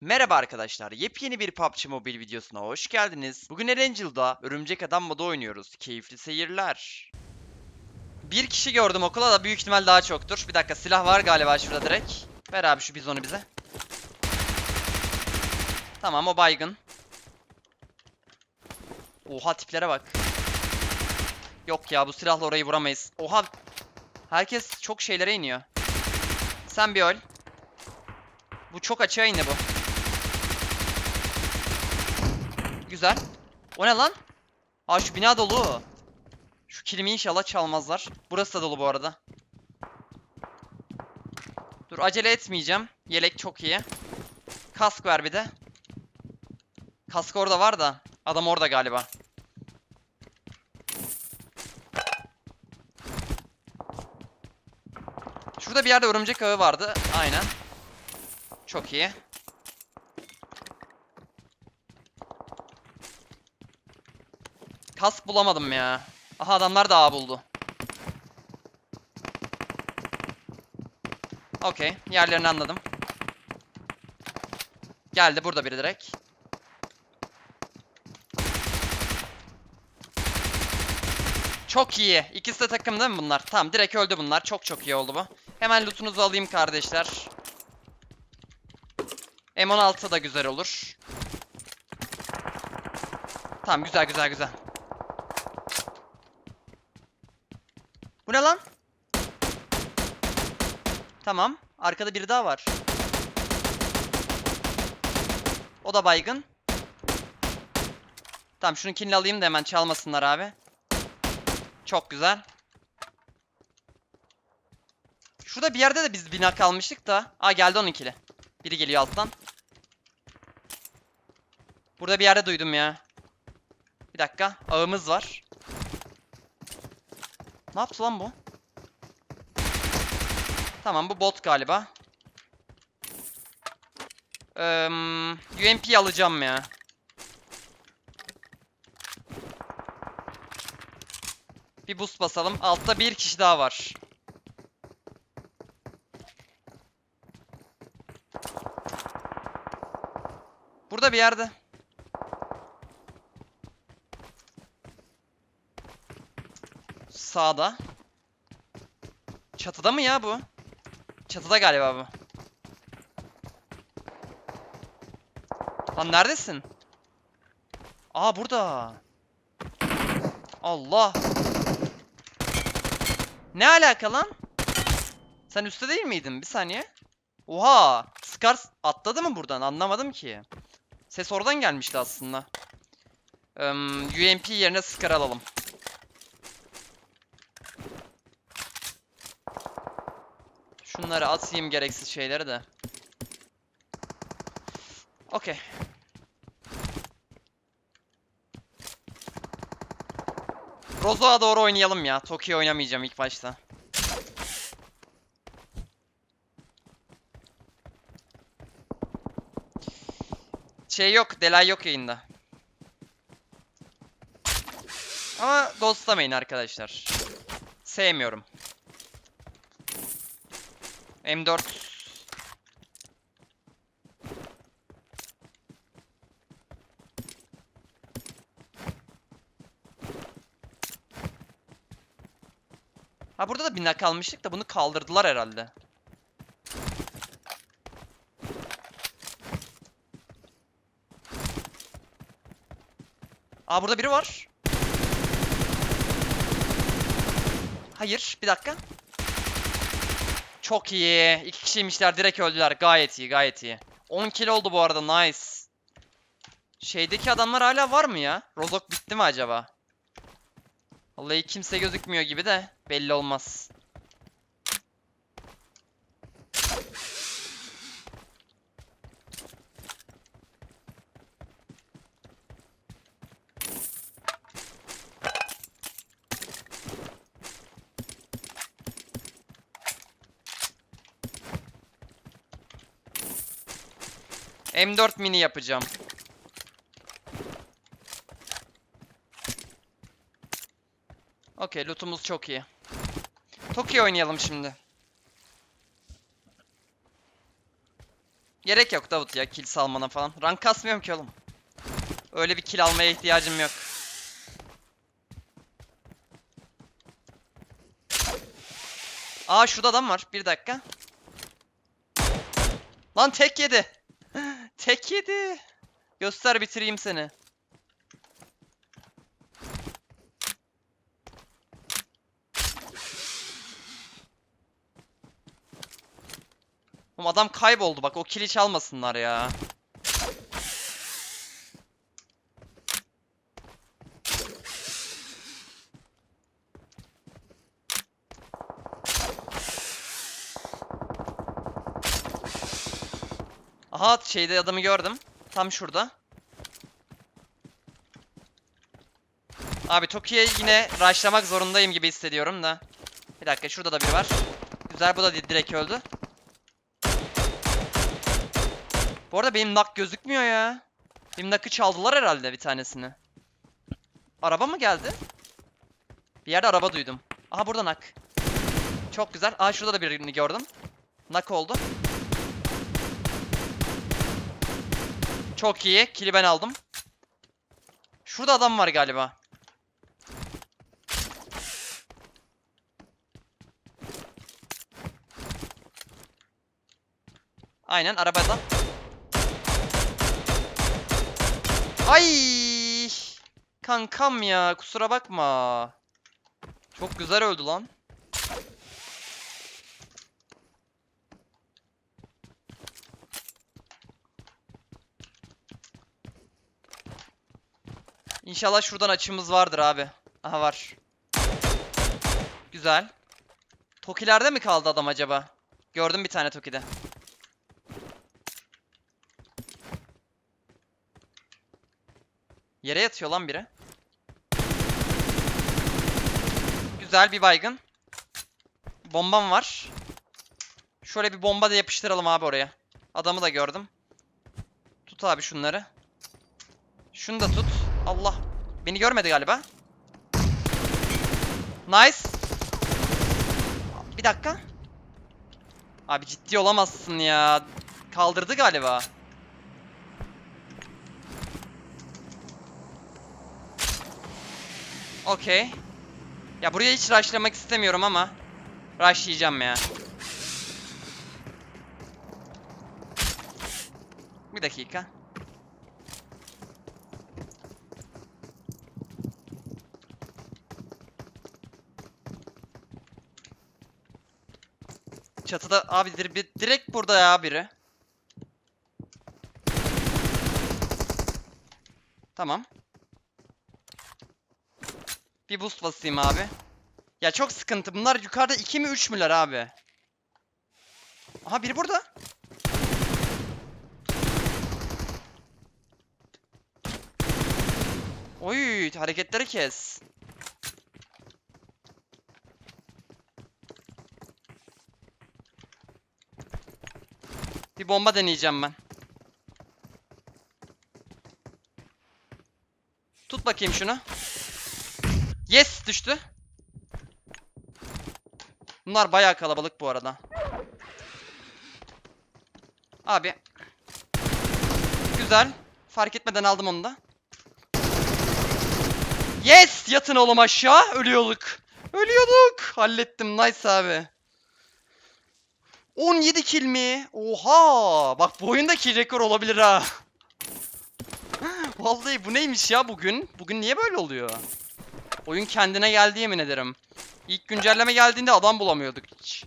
Merhaba arkadaşlar, yepyeni bir PUBG Mobile videosuna hoş geldiniz. Bugün Erangel'da Örümcek Adam modu oynuyoruz. Keyifli seyirler. Bir kişi gördüm okula da büyük ihtimal daha çoktur. Bir dakika silah var galiba şurada direkt. Ver abi şu bizonu bize. Tamam o baygın. Oha tiplere bak. Yok ya bu silahla orayı vuramayız. Oha. Herkes çok şeylere iniyor. Sen bir öl. Bu çok açığa indi bu. Güzel. O ne lan? Aa şu bina dolu. Şu kilimi inşallah çalmazlar. Burası da dolu bu arada. Dur acele etmeyeceğim. Yelek çok iyi. Kask ver bir de. Kask orada var da. Adam orada galiba. Şurada bir yerde örümcek ağı vardı. Aynen. Çok iyi. Kask bulamadım ya. Aha adamlar da ağ buldu. Okey. Yerlerini anladım. Geldi burada biri direkt. Çok iyi. İkisi de takım değil mi bunlar? Tamam direkt öldü bunlar. Çok çok iyi oldu bu. Hemen lootunuzu alayım kardeşler. M16 da güzel olur. Tamam güzel güzel güzel. Bu ne lan? Tamam. Arkada biri daha var. O da baygın. Tamam şunu kilini alayım da hemen çalmasınlar abi. Çok güzel. Şurada bir yerde de biz bina kalmıştık da. Aa geldi onun kili. Biri geliyor alttan. Burada bir yerde duydum ya. Bir dakika. Ağımız var. Ne yaptı lan bu? Tamam bu bot galiba. Eee UMP alacağım ya. Bir boost basalım. Altta bir kişi daha var. Burada bir yerde. Sağda. Çatıda mı ya bu? Çatıda galiba bu. Lan neredesin? Aa burada. Allah. Ne alaka lan? Sen üstte değil miydin? Bir saniye. Oha! Scar atladı mı buradan? Anlamadım ki. Ses oradan gelmişti aslında. Eee, UMP yerine Scar alalım. Şunları atayım gereksiz şeyleri de. Okey. Rozo'ya doğru oynayalım ya. Tokyo oynamayacağım ilk başta. Şey yok, delay yok yayında. Ama ghostlamayın arkadaşlar. Sevmiyorum. M4 Ha burada da bina kalmıştık da bunu kaldırdılar herhalde. Aa burada biri var. Hayır, bir dakika. Çok iyi. İki kişiymişler direkt öldüler. Gayet iyi, gayet iyi. 10 kill oldu bu arada. Nice. Şeydeki adamlar hala var mı ya? Rozok bitti mi acaba? Vallahi kimse gözükmüyor gibi de belli olmaz. M4 mini yapacağım. Okey lootumuz çok iyi. Tokyo oynayalım şimdi. Gerek yok Davut ya kill salmana falan. Rank kasmıyorum ki oğlum. Öyle bir kill almaya ihtiyacım yok. Aa şurada adam var. Bir dakika. Lan tek yedi. Tek yedi. Göster bitireyim seni. Oğlum adam kayboldu bak o kili çalmasınlar ya. Aha şeyde adamı gördüm. Tam şurada. Abi Toki'ye yine rushlamak zorundayım gibi hissediyorum da. Bir dakika şurada da biri var. Güzel bu da di- direkt öldü. Bu arada benim nak gözükmüyor ya. Benim nakı çaldılar herhalde bir tanesini. Araba mı geldi? Bir yerde araba duydum. Aha burada nak. Çok güzel. Aa şurada da birini gördüm. Nak oldu. Çok iyi. Kili ben aldım. Şurada adam var galiba. Aynen arabada. Ay! Kankam ya kusura bakma. Çok güzel öldü lan. İnşallah şuradan açımız vardır abi. Aha var. Güzel. Tokilerde mi kaldı adam acaba? Gördüm bir tane Toki'de. Yere yatıyor lan biri. Güzel bir baygın. Bombam var. Şöyle bir bomba da yapıştıralım abi oraya. Adamı da gördüm. Tut abi şunları. Şunu da tut. Allah. Beni görmedi galiba. Nice. Bir dakika. Abi ciddi olamazsın ya. Kaldırdı galiba. Okey. Ya buraya hiç rushlamak istemiyorum ama rushlayacağım ya. Bir dakika. Çatıda abi dir- bir- direkt burada ya biri. Tamam. Bir boost basayım abi. Ya çok sıkıntı. Bunlar yukarıda 2 mi 3 müler abi? Aha biri burada. Oy hareketleri kes. Bir bomba deneyeceğim ben. Tut bakayım şunu. Yes düştü. Bunlar bayağı kalabalık bu arada. Abi. Güzel. Fark etmeden aldım onu da. Yes! Yatın oğlum aşağı. Ölüyorduk. Ölüyorduk. Hallettim. Nice abi. 17 kill mi? Oha! Bak bu oyunda kill rekor olabilir ha. Vallahi bu neymiş ya bugün? Bugün niye böyle oluyor? Oyun kendine geldi yemin ederim. İlk güncelleme geldiğinde adam bulamıyorduk hiç.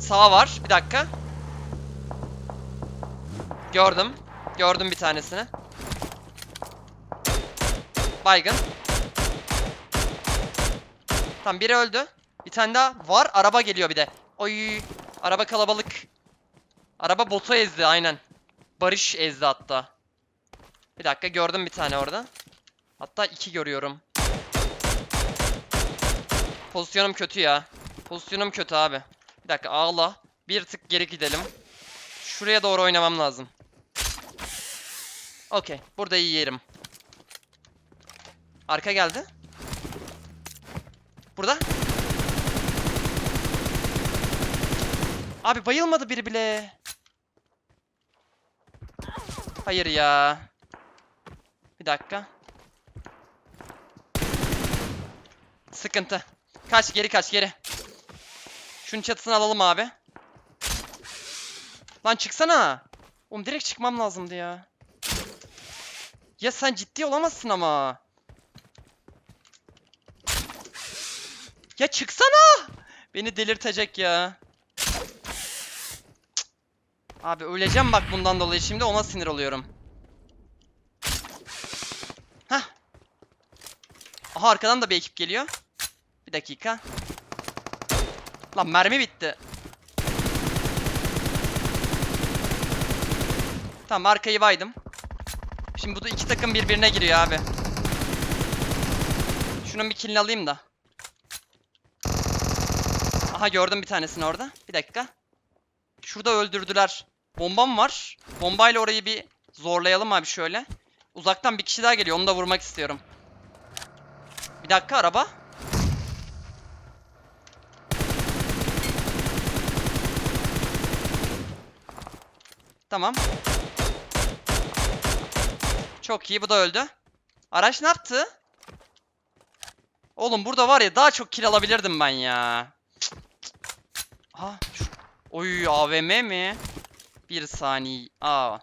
Sağ var. Bir dakika. Gördüm. Gördüm bir tanesini. Baygın. Tamam biri öldü. Bir tane daha var. Araba geliyor bir de. Oy. Araba kalabalık. Araba botu ezdi aynen. Barış ezdi hatta. Bir dakika gördüm bir tane orada. Hatta iki görüyorum. Pozisyonum kötü ya. Pozisyonum kötü abi. Bir dakika ağla. Bir tık geri gidelim. Şuraya doğru oynamam lazım. Okey. Burada iyi yerim. Arka geldi. Burada. Abi bayılmadı biri bile. Hayır ya. Bir dakika. Sıkıntı. Kaç geri kaç geri. Şunun çatısını alalım abi. Lan çıksana. Oğlum direkt çıkmam lazımdı ya. Ya sen ciddi olamazsın ama. Ya çıksana. Beni delirtecek ya. Abi öleceğim bak bundan dolayı şimdi ona sinir oluyorum. Hah. Aha arkadan da bir ekip geliyor. Bir dakika. Lan mermi bitti. Tamam arkayı baydım. Şimdi bu da iki takım birbirine giriyor abi. Şunun bir killini alayım da. Aha gördüm bir tanesini orada. Bir dakika. Şurada öldürdüler. Bombam var. Bombayla orayı bir zorlayalım abi şöyle. Uzaktan bir kişi daha geliyor. Onu da vurmak istiyorum. Bir dakika araba. Tamam. Çok iyi bu da öldü. Araç ne yaptı? Oğlum burada var ya daha çok kill alabilirdim ben ya. Ha, şu... Oy AVM mi? Bir saniye. Aa.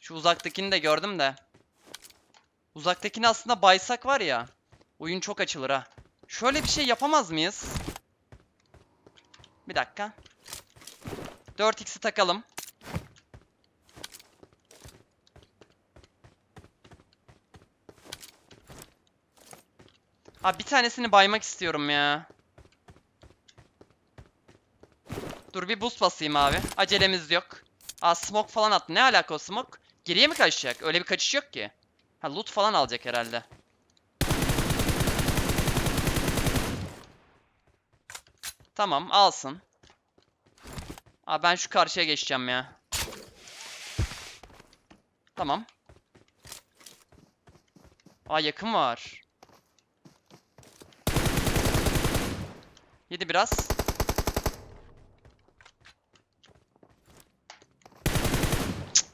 Şu uzaktakini de gördüm de. Uzaktakini aslında baysak var ya. Oyun çok açılır ha. Şöyle bir şey yapamaz mıyız? Bir dakika. 4x'i takalım. Abi bir tanesini baymak istiyorum ya. Dur bir boost basayım abi. Acelemiz yok. Aa smoke falan attı. Ne alaka o smoke? Geriye mi kaçacak? Öyle bir kaçış yok ki. Ha loot falan alacak herhalde. Tamam alsın. Aa ben şu karşıya geçeceğim ya. Tamam. Aa yakın var. Yedi biraz.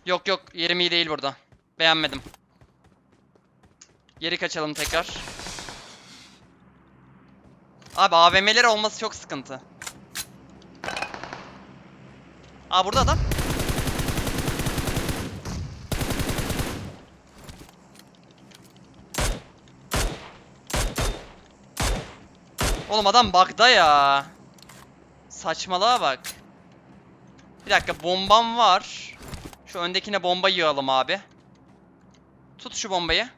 Yok yok yerim iyi değil burada. Beğenmedim. Geri kaçalım tekrar. Abi AVM'ler olması çok sıkıntı. Aa burada adam. Oğlum adam bug'da ya. Saçmalığa bak. Bir dakika bombam var. Şu öndekine bomba yığalım abi. Tut şu bombayı.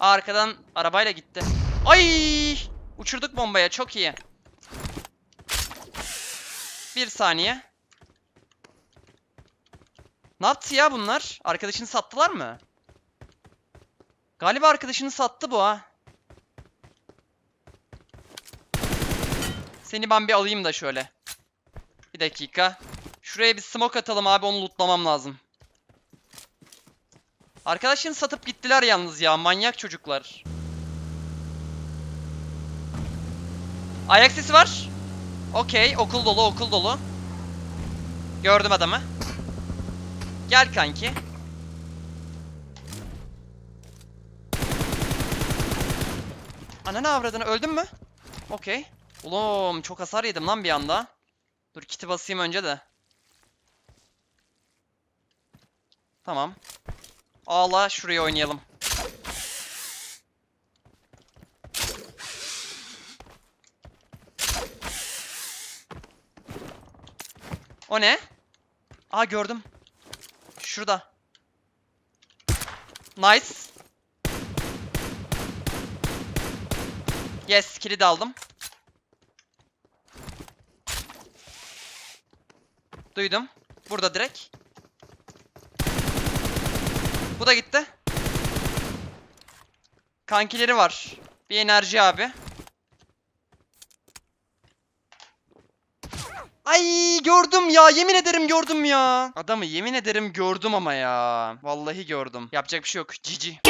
Arkadan arabayla gitti. Ay! Uçurduk bombaya çok iyi. Bir saniye. Ne yaptı ya bunlar? Arkadaşını sattılar mı? Galiba arkadaşını sattı bu ha. Seni ben bir alayım da şöyle. Bir dakika. Şuraya bir smoke atalım abi onu lootlamam lazım. Arkadaşını satıp gittiler yalnız ya manyak çocuklar. Ayak sesi var. Okey okul dolu okul dolu. Gördüm adamı. Gel kanki. Ananı avradını öldün mü? Okey. Oğlum çok hasar yedim lan bir anda. Dur kiti basayım önce de. Tamam. Ağla şuraya oynayalım. O ne? Aa gördüm. Şurada. Nice. Yes, kilidi aldım. Duydum. Burada direkt. Bu da gitti. Kankileri var. Bir enerji abi. Ay gördüm ya yemin ederim gördüm ya. Adamı yemin ederim gördüm ama ya. Vallahi gördüm. Yapacak bir şey yok. Cici.